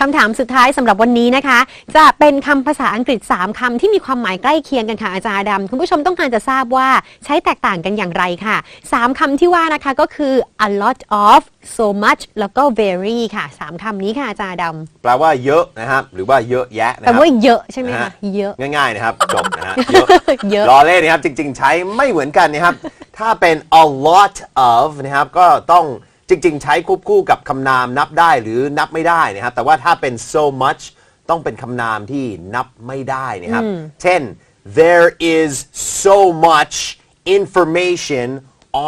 คำถามสุดท้ายสำหรับวันนี้นะคะ จะเป็นคำภาษาอังกฤษ 3คำที่มีความหมายใกล้เคียงกันค่ะอาจารย์อดำคุณผู้ชมต้องการจะทราบว่าใช้แตกต่างกันอย่างไรค่ะ 3คำที่ว่านะคะก็คือ a lot of so much แล้วก็ very ค่ะ 3คำนี้ค่ะอาจารย์อดแปลว่าเยอะนะครับ หรือว่าเยอะแยะำนะแปลครับว่าเยอะใช่ไหมนะคะฮะเยอะ ง่ายๆนะครับจบนะฮะเยอะเยอะ รอเล่นนะครับ จริงๆ ใช้ไม่เหมือนกันนะครับ ถ้าเป็น a lot of นะครับ ก็ต้อง จริง ๆ ใช้ควบคู่กับคำนามนับได้หรือนับไม่ได้นะครับ แต่ว่าถ้าเป็น so much ต้องเป็นคำนามที่นับไม่ได้นะครับ เช่น there is so much information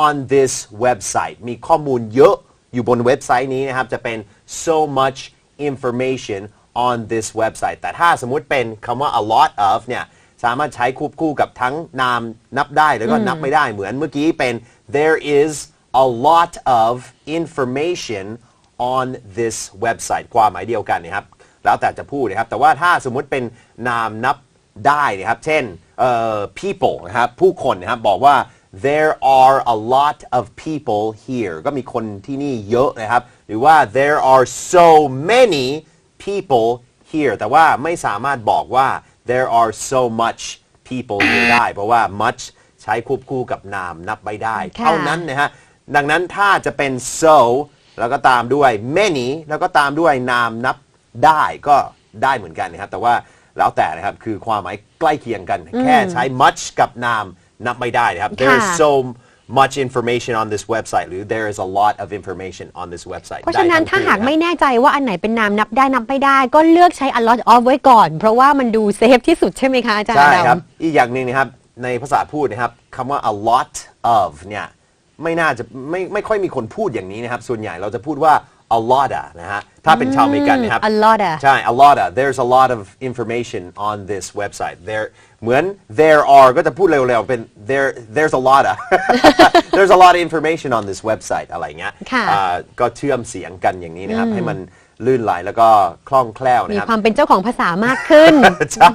on this website มีข้อมูลเยอะอยู่บนเว็บไซต์นี้นะครับ จะเป็น so much information on this website แต่ถ้าสมมุติเป็นคำว่า a lot of เนี่ยสามารถใช้ควบคู่กับทั้งนามนับได้แล้วก็นับไม่ได้เหมือนเมื่อกี้เป็น there is a lot of information on this website ความหมายเดียวกันนะครับ แล้วแต่จะพูดนะครับ แต่ว่าถ้าสมมุติเป็นนามนับได้นะครับ เช่นเอ่อ people นะครับ ผู้คนนะครับ บอกว่า there are a lot of people here ก็มีคนที่นี่เยอะนะครับ หรือว่า there are so many people here แต่ว่าไม่สามารถบอกว่า there are so much people here ได้ เพราะว่า much ใช้ควบคู่กับนามนับไม่ได้ค่ะเท่านั้นนะฮะ ดังนั้นถ้าจะเป็น so แล้วก็ตามด้วย many แล้วก็ตามด้วยนามนับได้ก็ได้เหมือนกันนะครับ แต่ว่าแล้วแต่นะครับ คือความหมายใกล้เคียงกัน แค่ใช้ much กับนามนับไม่ได้นะครับ there is ค่ะ so much information on this website หรือ there is a lot of information on this website เพราะฉะนั้นได้ถ้าทั้งหากคู่ไม่นะครับแน่ใจว่าอันไหนเป็นนามนับได้นับไม่ได้ ก็เลือกใช้ a lot of ไว้ก่อน เพราะว่ามันดูเซฟที่สุดใช่ไหมคะอาจารย์ใช่อดำครับ อีกอย่างหนึ่งนะครับ ในภาษาพูดนะครับคำว่า a lot of เนี่ย ไม่น่าจะไม่ไม่ค่อยมีคนพูดอย่างนี้นะครับ ส่วนใหญ่เราจะพูดว่า a lot นะฮะถ้าเป็นชาวอเมริกันนะครับ a lot of ใช่ a lot of there's a lot of information on this website there เหมือน there are ก็จะพูดเร็วๆเป็น there there's a lot of there's a lot of information on this website อะไรเงี้ยค่ะอ่าก็เชื่อมเสียงกันอย่างนี้นะครับให้มัน ลื่นไหลแล้วก็คล่องแคล่วมีนะครับ ความเป็นเจ้าของภาษามากขึ้น ใช่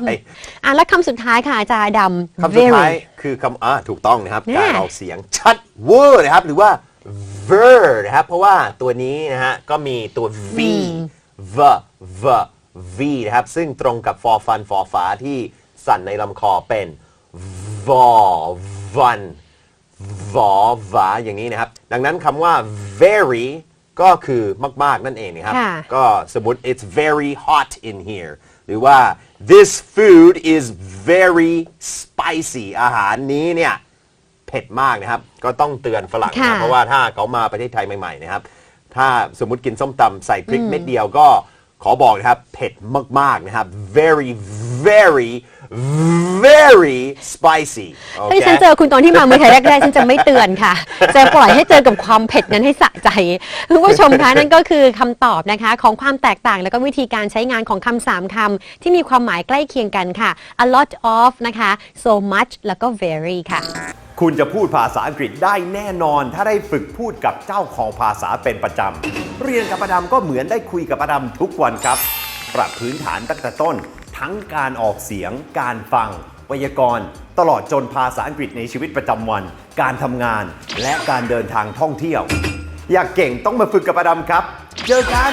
อะแล้วคำสุดท้ายค่ะอาจารย์อดำ คำสุดท้าย very คือคำอ่าถูกต้องนะครับ แน่ การออกเสียงชัดเวอร์นะครับ หรือว่า ver นะครับ เพราะว่าตัวนี้นะฮะ ก็มีตัว v v v v นะครับ ซึ่งตรงกับฟอฟันฟอฟ้าที่สั่นในลำคอเป็น v วัน v วาอย่างนี้นะครับ ดังนั้นคำว่า very ก็คือมาก ๆ นั่นเองนะครับ ค่ะ ก็สมมติ it's very hot in here หรือว่า this food is very spicy อาหารนี้เนี่ย เผ็ดมากนะครับ ก็ต้องเตือนฝรั่งนะค่ะเพราะว่าถ้าเขามาประเทศไทยใหม่ๆนะครับ ถ้าสมมุติกินส้มตำใส่พริกเม็ดเดียวก็ขอบอกนะครับ เผ็ดมาก ๆ นะครับ very very very spicy โอถ้าเคฉันเจอคุณตอนที่มาเมืองไทยแรกๆฉันจะไม่เตือนค่ะ จะปล่อยให้เจอกับความเผ็ดนั้นให้สะใจคุณผู้ชมคะนั่นก็คือคำตอบนะคะ ของความแตกต่างแล้วก็วิธีการใช้งานของคำสามคำที่มีความหมายใกล้เคียงกันค่ะ a lot of นะคะ so much แล้วก็ very ค่ะ คุณจะพูดภาษาอังกฤษได้แน่นอน ถ้าได้ฝึกพูดกับเจ้าของภาษาเป็นประจำ เรียนกับประดำก็เหมือนได้คุยกับประดำทุกวันครับ ปรับพื้นฐานตั้งแต่ต้น ทั้งการออกเสียง การฟัง ไวยากรณ์ ตลอดจนภาษาอังกฤษในชีวิตประจำวัน การทำงาน และการเดินทางท่องเที่ยว อยากเก่งต้องมาฝึกกับประดำครับ เจอกัน